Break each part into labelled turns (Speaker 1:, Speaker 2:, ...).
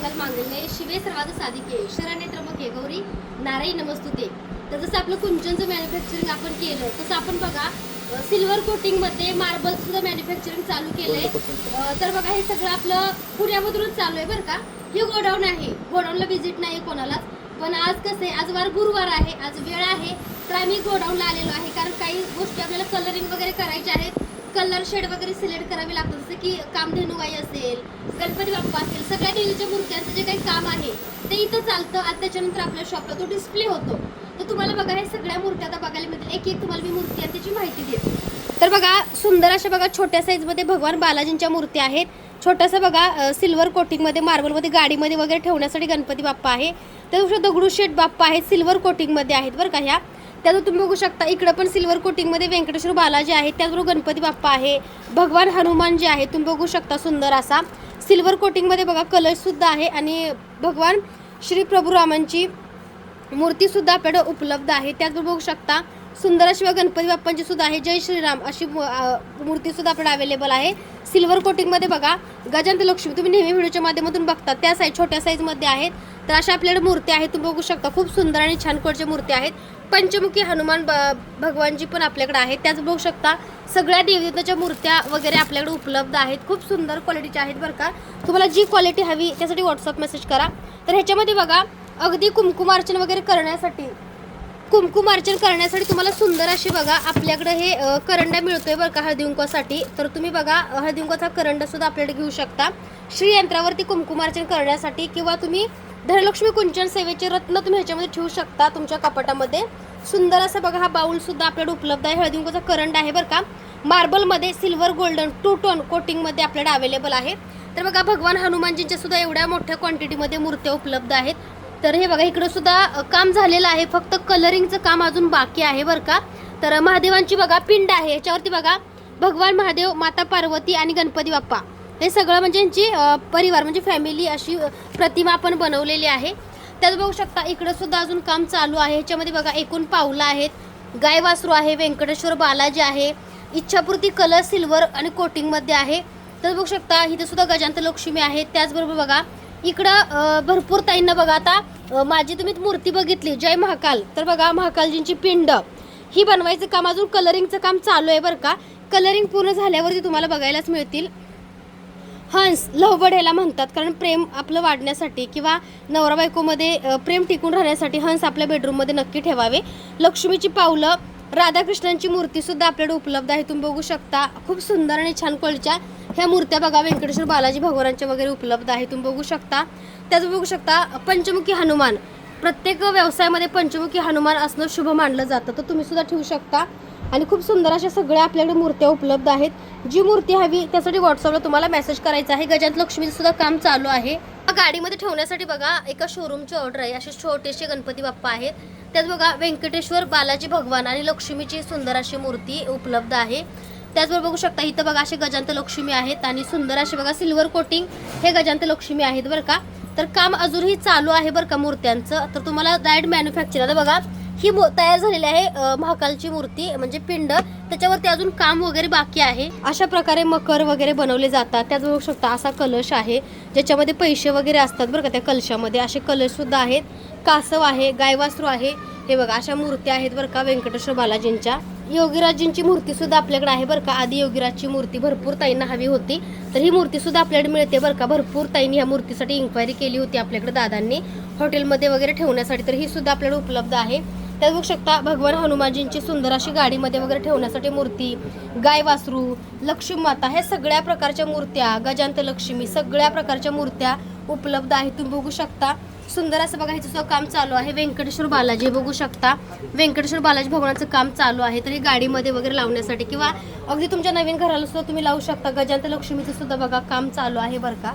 Speaker 1: मंगल मांगल्ये शिवे सर्वाद साधिके शरण्य त्र्यंबके गौरी नारायण नमस्तुते. तर जसं आपलं कुंचनचं मॅन्युफॅक्चरिंग आपण केलं तसं आपण बघा सिल्वर कोटिंगमध्ये मार्बल सुद्धा मॅन्युफॅक्चरिंग चालू केलंय. तर बघा हे सगळं आपलं पुण्यामधूनच चालू आहे बरं का. हे गोडाऊन आहे. गोडाऊनला व्हिजिट नाही कोणालाच. पण आज कसं आहे आज वार गुरुवार आहे आज वेळ आहे. तर आम्ही गोडाऊनला आलेलो आहे. कारण काही गोष्टी आपल्याला कलरिंग वगैरे करायच्या आहेत. कलर शेड वगैरे सिलेक्ट करावे लागतात जसं की कामधेनुबाई असेल गणपती बाप्पा असेल सगळ्या देवीच्या मूर्त्यांचं जे काही काम आहे ते इथं चालतं आणि त्याच्यानंतर आपल्या शॉपला तो डिस्प्ले होतो. तर तुम्हाला बघा हे सगळ्या मूर्त्या आता बघायला मिळतील एक एक तुम्हाला मी मूर्ती आहे त्याची माहिती देते. तर बघा सुंदर अशा बघा छोट्या साईजमध्ये भगवान बालाजींच्या मूर्त्या आहेत. छोटंसं बघा सिल्वर कोटिंगमध्ये मार्बलमध्ये गाडीमध्ये वगैरे ठेवण्यासाठी गणपती बाप्पा आहे. त्यापेक्षा दगडूशेठ बाप्पा आहेत सिल्वर कोटिंगमध्ये आहेत बरं का ह्या. त्यात तुम्ही बघू शकता इकडं पण सिल्वर कोटिंगमध्ये व्यंकटेश्वर बालाजी आहे त्याचबरोबर गणपती बाप्पा आहे भगवान हनुमान जे आहे तुम्ही बघू शकता सुंदर असा. सिल्वर कोटिंगमध्ये बघा कलर्ससुद्धा आहे आणि भगवान श्री प्रभू रामांची मूर्तीसुद्धा आपल्याकडे उपलब्ध आहे. त्याचबरोबर बघू शकता सुंदर अशिवाय गणपती बाप्पांची सुद्धा आहे जय श्रीराम अशी मूर्तीसुद्धा आपल्याला अवेलेबल आहे. सिल्वर कोटिंगमध्ये बघा गजांत लक्ष्मी तुम्ही नेहमी व्हिडिओच्या माध्यमातून बघता त्या साईज छोट्या साईजमध्ये आहेत. तर अशा आपल्याकडे मूर्ती आहेत तुम्ही बघू शकता खूप सुंदर आणि छान कोडच्या मूर्ती आहेत. पंचमुखी हनुमान ब- भगवानजी पण आपल्याकडे आहेत. त्याच बघू शकता सगळ्या देवदेवताच्या मूर्त्या वगैरे आपल्याकडे उपलब्ध आहेत. खूप सुंदर क्वालिटीच्या आहेत बरं का. तुम्हाला जी क्वालिटी हवी त्यासाठी व्हॉट्सअप मेसेज करा. तर ह्याच्यामध्ये बघा अगदी कुंकुमार्चन वगैरे करण्यासाठी कुंकुमार्चन करण्यासाठी तुम्हाला सुंदर अशी बघा आपल्याकडे हे करंडा मिळतोय बरं का हळदीकुंकासाठी तर तुम्ही बघा अ, करंडा सुद्धा आपल्याकडे घेऊ शकता. श्रीयंत्रावरती कुमकुमार्चन कुंकुमार्चन करण्यासाठी किंवा तुम्ही धनलक्ष्मी कुंचन सेवेचे रत्न तुम्ही ह्याच्यामध्ये ठेवू शकता तुमच्या कपाटामध्ये. सुंदर असा बघा हा बाउल सुद्धा आपल्याकडे उपलब्ध आहे. हळदीकुंकाचा करंट आहे बरं का. मार्बलमध्ये सिल्वर गोल्डन टू टोन कोटिंगमध्ये आपल्याकडे अवेलेबल आहे. तर बघा भगवान हनुमानजींच्या सुद्धा एवढ्या मोठ्या क्वांटिटीमध्ये मूर्त्या उपलब्ध आहेत. तर हे बघा इकडं सुद्धा काम झालेलं आहे. फक्त कलरिंगचं काम अजून बाकी आहे बरं का. तर महादेवांची बघा पिंड आहे. याच्यावरती बघा भगवान महादेव माता पार्वती आणि गणपती बाप्पा. हे सगळं म्हणजे यांची परिवार म्हणजे फॅमिली अशी प्रतिमा आपण बनवलेली आहे. त्यात बघू शकता इकडं सुद्धा अजून काम चालू आहे. ह्याच्यामध्ये बघा एकूण पावलं आहेत. गाय वासरू आहे व्यंकटेश्वर बालाजी आहे. इच्छापूर्ती कलर सिल्वर आणि कोटिंगमध्ये आहे. तर बघू शकता इथे सुद्धा गजांत लक्ष्मी आहे. त्याचबरोबर बघा इकडं भरपूर ताईंना बघा आता माझी तुम्ही मूर्ती बघितली जय महाकाल. तर बघा महाकालजींची पिंड. ही बनवायचं काम अजून कलरिंगचं काम चालू आहे बरं का. कलरिंग पूर्ण झाल्यावरती तुम्हाला बघायलाच मिळतील. हंस लवबडेला म्हणतात. कारण प्रेम आपलं वाढण्यासाठी किंवा नवरा बायकोमध्ये प्रेम टिकून राहण्यासाठी हंस आपल्या बेडरूममध्ये नक्की ठेवावे. लक्ष्मीची पावलं राधाकृष्णांची मूर्ती सुद्धा आपल्याकडे उपलब्ध आहे. तुम्ही बघू शकता खूप सुंदर आणि छान क्वालिटीच्या ह्या मूर्त्या बघा. व्यंकटेश्वर बालाजी भगवानांच्या वगैरे उपलब्ध आहे. तुम्ही बघू शकता. त्याच बघू शकता पंचमुखी हनुमान. प्रत्येक व्यवसायामध्ये पंचमुखी हनुमान असणं शुभ मानलं जातं. तर तुम्ही सुद्धा ठेवू शकता. आणि खूप सुंदर अशा सगळ्या आपल्याकडे मूर्त्या उपलब्ध आहेत. जी मूर्ती हवी त्यासाठी व्हॉट्सअपला तुम्हाला मेसेज करायचा आहे. गजांत लक्ष्मीचं सुद्धा काम चालू आहे. गाडीमध्ये ठेवण्यासाठी बघा एका शोरूमची ऑर्डर आहे. असे छोटेसे गणपती बाप्पा आहेत. त्यात बघा व्यंकटेश्वर बालाजी भगवान आणि लक्ष्मीची सुंदर अशी मूर्ती उपलब्ध आहे. त्याचबरोबर बघू शकता इथं बघा असे गजांत लक्ष्मी आहेत आणि सुंदर असे बघा सिल्वर कोटिंग हे गजांत लक्ष्मी आहेत बरं का. तर काम अजूनही चालू आहे बरं का मूर्त्यांचं. तर तुम्हाला डायरेक्ट मॅन्युफॅक्चर आता बघा ही मू- तयार झालेली आहे महाकालची मूर्ती म्हणजे पिंड. त्याच्यावरती अजून काम वगैरे बाकी आहे. अशा प्रकारे मकर वगैरे बनवले जातात. त्यात बघू शकता असा कलश आहे ज्याच्यामध्ये पैसे वगैरे असतात बरं का त्या कलशामध्ये. असे कलश सुद्धा आहेत. कासव आहे गायवासरू आहे. हे बघा अशा मूर्त्या आहेत बरं का व्यंकटेश्वर बालाजींच्या. योगीराजींची मूर्ती सुद्धा आपल्याकडे आहे बरं का. आधी योगीराजची मूर्ती भरपूर ताईंना हवी होती. तर ही मूर्ती सुद्धा आपल्याकडे मिळते बरं का. भरपूर ताईंनी ह्या मूर्तीसाठी इन्क्वायरी केली होती आपल्याकडे दादांनी. हॉटेलमध्ये वगैरे ठेवण्यासाठी तर ही सुद्धा आपल्याकडे उपलब्ध आहे. त्यात बघू शकता भगवान हनुमानजींची सुंदर अशी गाडीमध्ये वगैरे ठेवण्यासाठी मूर्ती गाय वासरू लक्ष्मी माता ह्या सगळ्या प्रकारच्या मूर्त्या गजांत लक्ष्मी सगळ्या प्रकारच्या मूर्त्या उपलब्ध आहेत. तुम्ही बघू शकता. सुंदर असं बघा ह्याचं काम चालू आहे. व्यंकटेश्वर बालाजी बघू शकता. व्यंकटेश्वर बालाजी भगवानाचं काम चालू आहे. तर हे गाडीमध्ये वगैरे लावण्यासाठी किंवा अगदी तुमच्या नवीन घराला सुद्धा तुम्ही लावू शकता. गजांत लक्ष्मीचं सुद्धा बघा काम चालू आहे बरं का.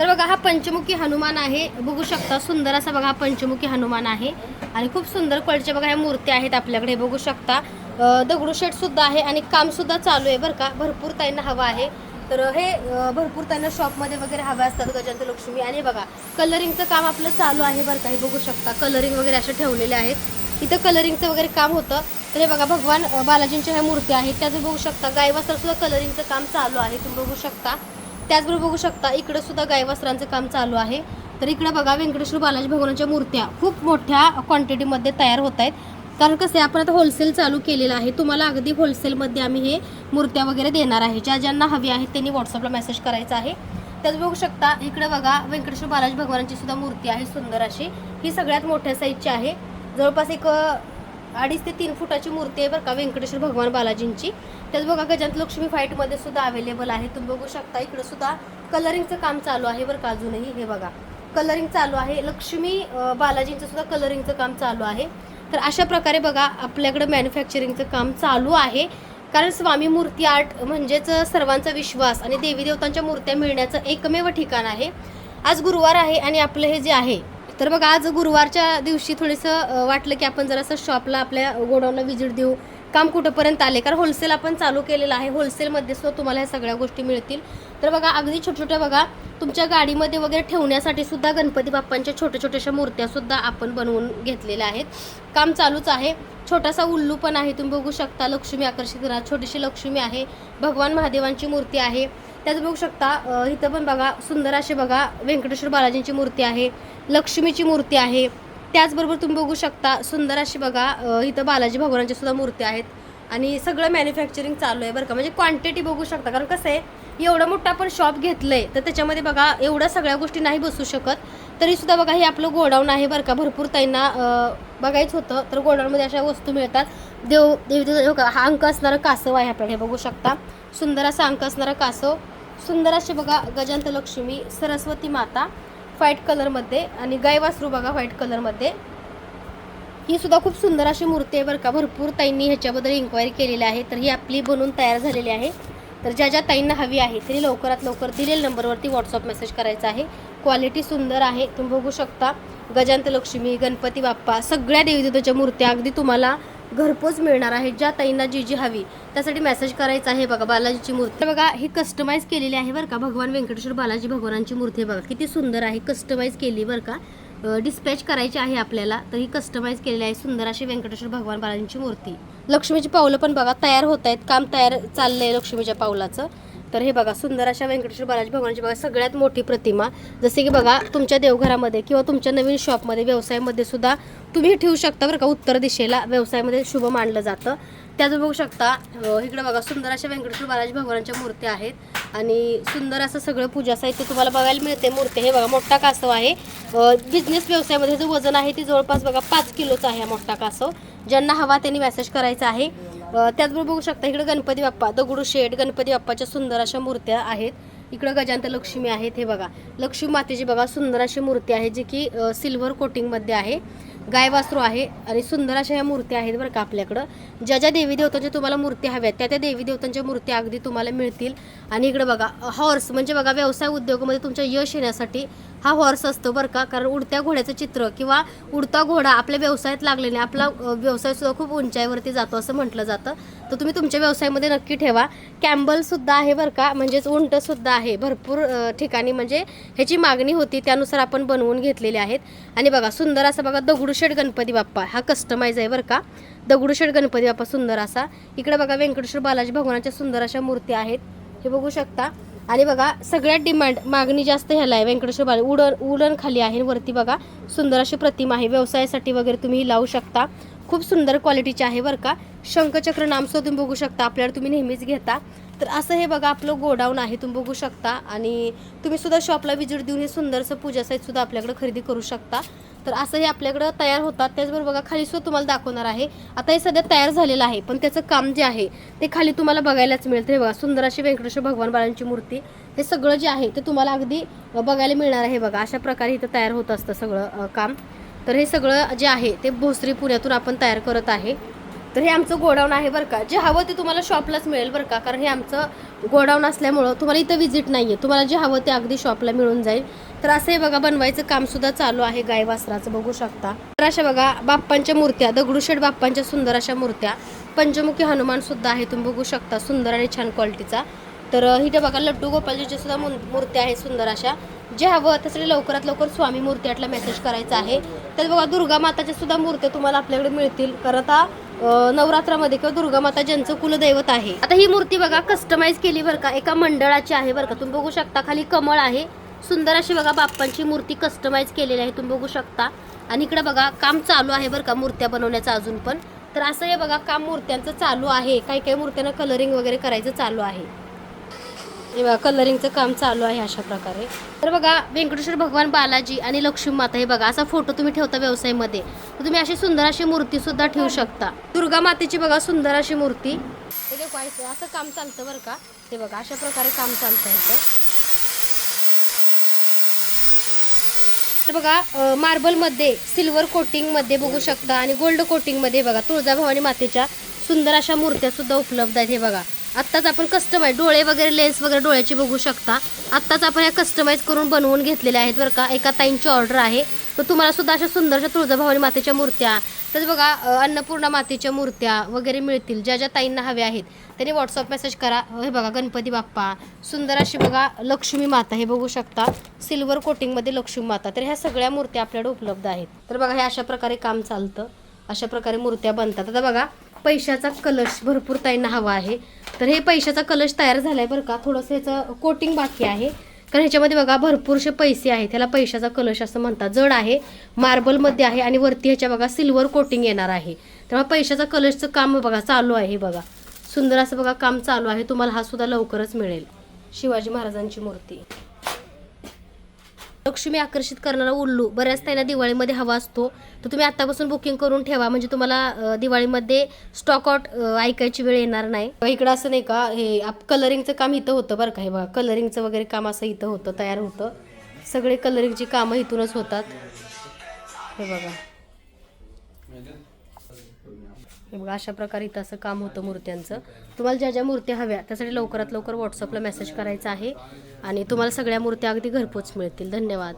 Speaker 1: तर बघा हा पंचमुखी हनुमान आहे. बघू शकता सुंदर असा बघा हा पंचमुखी हनुमान आहे. आणि खूप सुंदर क्वालिटीच्या बघा ह्या मूर्त्या आहेत आपल्याकडे. बघू शकता अं, दगडूशेठ सुद्धा आहे आणि काम सुद्धा चालू आहे बरं का. भरपूर त्यांना हवं आहे. तर हे भरपूर त्यांना शॉपमध्ये वगैरे हवे असतात गजांत लक्ष्मी आणि बघा कलरिंगचं काम आपलं चालू आहे बरं का. हे बघू शकता कलरिंग वगैरे असे ठेवलेले आहेत. इथं कलरिंगचं वगैरे काम होतं. तर हे बघा भगवान बालाजींच्या ह्या मूर्त्या आहेत. त्याचं बघू शकता गायवासर सुद्धा कलरिंगचं काम चालू आहे. तुम्ही बघू शकता. त्याचबरोबर बघू शकता इकडं सुद्धा गाय वस्त्रांचं काम चालू आहे. तर इकडं बघा व्यंकटेश्वर बालाजी भगवानाच्या मूर्त्या खूप मोठ्या क्वांटिटीमध्ये तयार होत आहेत. कारण कसं आहे आपण आता होलसेल चालू केलेलं आहे. तुम्हाला अगदी होलसेलमध्ये आम्ही हे मूर्त्या वगैरे देणार आहे. ज्या ज्यांना हवी आहेत त्यांनी व्हॉट्सअपला मेसेज करायचा आहे. त्याच बघू शकता इकडे बघा व्यंकटेश्वर बालाजी भगवानाची सुद्धा मूर्ती आहे सुंदर अशी. ही सगळ्यात मोठ्या साईजची आहे. जवळपास एक अडीच ते तीन फुटाची मूर्ती आहे बरं का व्यंकटेश्वर भगवान बालाजींची. त्यात बघा गजांत लक्ष्मी फाईटमध्ये सुद्धा अवेलेबल आहे. तुम्ही बघू शकता इकडं सुद्धा कलरिंगचं काम चालू आहे बरं का अजूनही हे बघा. कलरिंग चालू आहे. लक्ष्मी बालाजींचं सुद्धा कलरिंगचं काम चालू आहे. तर अशा प्रकारे बघा आपल्याकडं मॅन्युफॅक्चरिंगचं काम चालू आहे. कारण स्वामी मूर्ती आर्ट म्हणजेच सर्वांचा विश्वास आणि देवी देवतांच्या मूर्त्या मिळण्याचं एकमेव ठिकाण आहे. आज गुरुवार आहे आणि आपलं हे जे आहे तर बघा आज गुरुवारच्या दिवशी थोडंसं वाटलं की आपण जरासं शॉपला आपल्या गोडाऊनला व्हिजिट देऊ. काम कुठंपर्यंत आले कारण होलसेल आपण चालू केलेलं आहे. होलसेलमध्ये सुद्धा तुम्हाला ह्या सगळ्या गोष्टी मिळतील. तर बघा अगदी छोट्या छोट्या बघा तुमच्या गाडीमध्ये वगैरे ठेवण्यासाठी सुद्धा गणपती बाप्पांच्या छोट्या छोट्याशा मूर्त्यासुद्धा आपण बनवून घेतलेल्या आहेत. काम चालूच आहे. छोटासा उल्लू पण आहे. तुम्ही बघू शकता लक्ष्मी आकर्षित करा छोटीशी लक्ष्मी आहे. भगवान महादेवांची मूर्ती आहे. त्याच बघू शकता इथं पण बघा सुंदर असे बघा व्यंकटेश्वर बालाजींची मूर्ती आहे लक्ष्मीची मूर्ती आहे. त्याचबरोबर तुम्ही बघू शकता सुंदर अशी बघा इथं बालाजी भगवानाच्या सुद्धा मूर्ती आहेत. आणि सगळं मॅन्युफॅक्चरिंग चालू आहे बरं का. म्हणजे क्वांटिटी बघू शकता कारण कसं आहे एवढं मोठं आपण शॉप घेतलं आहे तर त्याच्यामध्ये बघा एवढ्या सगळ्या गोष्टी नाही बसू शकत. तरी सुद्धा बघा हे आपलं गोडाऊन आहे बरं का. भरपूर त्यांना बघायच बघायचं होतं तर गोडाऊनमध्ये अशा वस्तू मिळतात. देव देव हा अंक असणारं कासव आहे आपल्याला हे बघू शकता. सुंदर असा अंक असणारा कासव. सुंदर असे बघा गजांत लक्ष्मी सरस्वती माता व्हाईट कलरमध्ये आणि गाय वासरू बघा व्हाईट कलरमध्ये ही सुद्धा खूप सुंदर अशी मूर्ती आहे बरं का. भरपूर ताईंनी ह्याच्याबद्दल इन्क्वायरी केलेली आहे. तर ही आपली बनवून तयार झालेली आहे. तर ज्या ज्या ताईंना हवी आहे तरी लवकरात लवकर दिलेल्या नंबरवरती व्हॉट्सअप मेसेज करायचा आहे. क्वालिटी सुंदर आहे. तुम्ही बघू शकता. गजांत लक्ष्मी गणपती बाप्पा सगळ्या देवीदेवताच्या मूर्त्या अगदी तुम्हाला घरपोच मिळणार आहे ज्या ताईंना जी जी हवी त्यासाठी मेसेज करायचा आहे बघा बालाजीची मूर्ती. बघा ही कस्टमाइज केलेली आहे बरं का भगवान व्यंकटेश्वर बालाजी भगवानांची मूर्ती बघा किती सुंदर आहे कस्टमाइज केली बरं का. डिस्पॅच करायची आहे आपल्याला तर ही कस्टमाइज केलेली आहे सुंदर अशी व्यंकटेश्वर भगवान बालाजींची मूर्ती. लक्ष्मीची पावलं पण बघा तयार होत आहेत काम तयार चाललंय लक्ष्मीच्या पावलाचं. तर हे बघा सुंदर अशा व्यंकटेश्वर बालाजी भगवानची बघा सगळ्यात मोठी प्रतिमा. जसे की बघा तुमच्या देवघरामध्ये किंवा तुमच्या नवीन शॉपमध्ये व्यवसायामध्ये सुद्धा तुम्ही ठेवू शकता बरं का उत्तर दिशेला व्यवसायामध्ये शुभ मानलं जातं. त्याच बघू शकता इकडे बघा सुंदर अशा व्यंकटेश्वर बालाजी भगवानाच्या मूर्त्या आहेत. आणि सुंदर असं सगळं पूजा साहित्य तुम्हाला बघायला मिळते. मूर्ती हे बघा मोठा कासव आहे. बिझनेस व्यवसायामध्ये जो वजन आहे ते जवळपास बघा पाच किलोचं आहे हा मोठा कासव. ज्यांना हवा त्यांनी मेसेज करायचा आहे. त्याचबरोबर बघू शकता इकडे गणपती बाप्पा दगडूशेठ गणपती बाप्पाच्या सुंदर अशा मूर्त्या आहेत. इकडं गजांत लक्ष्मी आहेत हे बघा. लक्ष्मी मातेची बघा सुंदर अशी मूर्ती आहे जी की सिल्वर कोटिंगमध्ये आहे. गाय वासरू आहे. आणि सुंदर अशा ह्या मूर्त्या आहेत बरं का आपल्याकडं. ज्या ज्या देवी देवतांच्या तुम्हाला मूर्त्या हव्यात त्या त्या देवी देवतांच्या मूर्त्या अगदी तुम्हाला मिळतील. आणि इकडे बघा हॉर्स म्हणजे बघा व्यवसाय उद्योगामध्ये तुमच्या यश येण्यासाठी हा हॉर्स असतो बरं का. कारण उडत्या घोड्याचं चित्र किंवा उडता घोडा आपल्या व्यवसायात लागलेला आहे. आपला व्यवसाय सुद्धा खूप उंचाईवरती जातो असं म्हटलं जातं. तर तुम्ही तुमच्या व्यवसायामध्ये नक्की ठेवा. कॅम्बल सुद्धा आहे बरं का. म्हणजेच उंट सुद्धा आहे. भरपूर ठिकाणी म्हणजे ह्याची मागणी होती. त्यानुसार आपण बनवून घेतलेले आहेत. आणि बघा सुंदर असं बघा दगडू दगडूशेठ गणपती बाप्पा हा कस्टमाइज आहे बरं का? दगडूशेठ गणपती बाप्पा सुंदर असा. इकडे बघा व्यंकटेश्वर बालाजी भगवानाच्या सुंदर अशा मूर्ती आहेत. हे बघू शकता. आणि बघा सगळ्यात डिमांड मागणी जास्त ह्याला आहे व्यंकटेश्वर बाला उडण उडण खाली आहे वरती बघा सुंदर अशी प्रतिमा आहे. व्यवसायासाठी वगैरे तुम्ही ही लावू शकता. खूप सुंदर क्वालिटीची आहे बरं का. शंखचक्र नामसुद्धा तुम्ही बघू शकता. आपल्याला तुम्ही नेहमीच घेता. तर असं हे बघा आपलं गोडाऊन आहे तुम्ही बघू शकता. आणि तुम्ही सुद्धा शॉपला विजिट देऊन हे सुंदरसं पूजा साईज सुद्धा आपल्याकडे खरेदी करू शकता. तर असं हे आपल्याकडं तयार होतात. त्याचबरोबर बघा खाली सुद्धा तुम्हाला दाखवणार आहे. आता हे सध्या तयार झालेलं आहे पण त्याचं काम जे आहे ते खाली तुम्हाला बघायलाच मिळतं हे बघा सुंदर अशी व्यंकटेश्वर भगवान बाळांची मूर्ती हे सगळं जे आहे ते तुम्हाला अगदी बघायला मिळणार आहे बघा. अशा प्रकारे इथं तयार होत असतं सगळं काम. तर हे सगळं जे आहे ते भोसरी पुण्यातून आपण तयार करत आहे. तर हे आमचं गोडाऊन आहे बरं का. जे हवं ते तुम्हाला शॉपलाच मिळेल बरं का. कारण हे आमचं गोडाऊन असल्यामुळं तुम्हाला इथं विजिट नाही आहे तुम्हाला जे हवं ते अगदी शॉपला मिळून जाईल. तर असं हे बघा बनवायचं कामसुद्धा चालू आहे गाय वासराचं. बघू शकता. तर अशा बघा बाप्पांच्या मूर्त्या दगडूशेठ बाप्पांच्या सुंदर अशा मूर्त्या. पंचमुखी हनुमानसुद्धा आहे तुम्ही बघू शकता. सुंदर आणि छान क्वालिटीचा तर इथे बघा लड्डू गोपालजीच्या सुद्धा मूर्त्या आहेत सुंदर अशा. जे हवं त्यासाठी लवकरात लवकर स्वामी मूर्ती मेसेज करायचा आहे. तर बघा दुर्गा माताच्या सुद्धा मूर्त्या तुम्हाला आपल्याकडे मिळतील. कारण आता नवरात्रामध्ये किंवा दुर्गा माता ज्यांचं कुलदैवत आहे. आता ही मूर्ती बघा कस्टमाइज केली बरं का. एका मंडळाची आहे बरं का. तुम्ही बघू शकता खाली कमळ आहे. सुंदर अशी बघा बाप्पांची मूर्ती कस्टमाइज केलेली आहे. तुम्ही बघू शकता. आणि इकडे बघा काम चालू आहे बरं का मूर्त्या बनवण्याचं अजून पण. तर असं हे बघा काम मूर्त्यांचं चालू आहे. काही काही मूर्त्यांना कलरिंग वगैरे करायचं चालू आहे. बघा कलरिंगचं काम चालू आहे अशा प्रकारे. तर बघा व्यंकटेश्वर भगवान बालाजी आणि लक्ष्मी माता हे बघा असा फोटो तुम्ही ठेवता व्यवसायामध्ये. तर तुम्ही अशी सुंदर अशी मूर्ती सुद्धा ठेवू शकता. दुर्गा मातेची बघा सुंदर अशी मूर्ती. हे देखो असं काम चालतं बरं का? हे बघा अशा प्रकारे काम चालतं इथं. तर बघा मार्बलमध्ये सिल्वर कोटिंगमध्ये बघू शकता. आणि गोल्ड कोटिंगमध्ये बघा तुळजाभवानी मातेच्या सुंदर अशा मूर्त्या सुद्धा उपलब्ध आहेत हे बघा. आत्ताच आपण कस्टमाइज डोळे वगैरे लेन्स वगैरे डोळ्याचे बघू शकता. आत्ताच आपण या कस्टमाइज करून बनवून घेतलेले आहेत बरं का. एका ताईंची ऑर्डर आहे. तर तुम्हाला सुद्धा अशा सुंदरशा तुळजाभवानी मातेच्या मूर्त्या तर बघा अन्नपूर्णा मातेच्या मूर्त्या वगैरे मिळतील. ज्या ज्या ताईंना हव्या आहेत त्यांनी व्हॉट्सअप मेसेज करा. हे बघा गणपती बाप्पा. सुंदर अशी बघा लक्ष्मी माता हे बघू शकता. सिल्वर कोटिंगमध्ये लक्ष्मी माता. तर ह्या सगळ्या मूर्त्या आपल्याकडे उपलब्ध आहेत. तर बघा हे अशा प्रकारे काम चालतं. अशा प्रकारे मूर्त्या बनतात. आता बघा पैशाचा कलश भरपूर ताईंना हवा आहे. तर हे पैशाचा कलश तयार झाला आहे बरं का. थोडंसं ह्याचं कोटिंग बाकी आहे. कारण ह्याच्यामध्ये बघा भरपूरसे पैसे आहेत. त्याला पैशाचा कलश असं म्हणतात. जड आहे मार्बलमध्ये आहे आणि वरती ह्याच्या बघा सिल्वर कोटिंग येणार आहे. तेव्हा पैशाचा कलशचं काम बघा चालू आहे बघा. सुंदर असं बघा काम चालू आहे. तुम्हाला हा सुद्धा लवकरच मिळेल. शिवाजी महाराजांची मूर्ती. लक्ष्मी आकर्षित करणारा उल्लू. बऱ्याच त्यांना दिवाळीमध्ये हवा असतो. तर तुम्ही आतापासून बुकिंग करून ठेवा. म्हणजे तुम्हाला दिवाळीमध्ये स्टॉक आउट ऐकायची वेळ येणार नाही. इकडं असं नाही का हे आप कलरिंगचं काम इथं होतं बरं का. हे बघा कलरिंगचं वगैरे काम असं इथं होतं तयार होतं. सगळे कलरिंगची कामं इथूनच होतात. हे बघा. हे बघा अशा प्रकारे इथं असं काम होतं मूर्त्यांचं. तुम्हाला ज्या ज्या मूर्त्या हव्या त्यासाठी लवकरात लवकर व्हॉट्सअपला मेसेज करायचा आहे. आणि तुम्हाला सगळ्या मूर्त्या अगदी घरपोच मिळतील. धन्यवाद.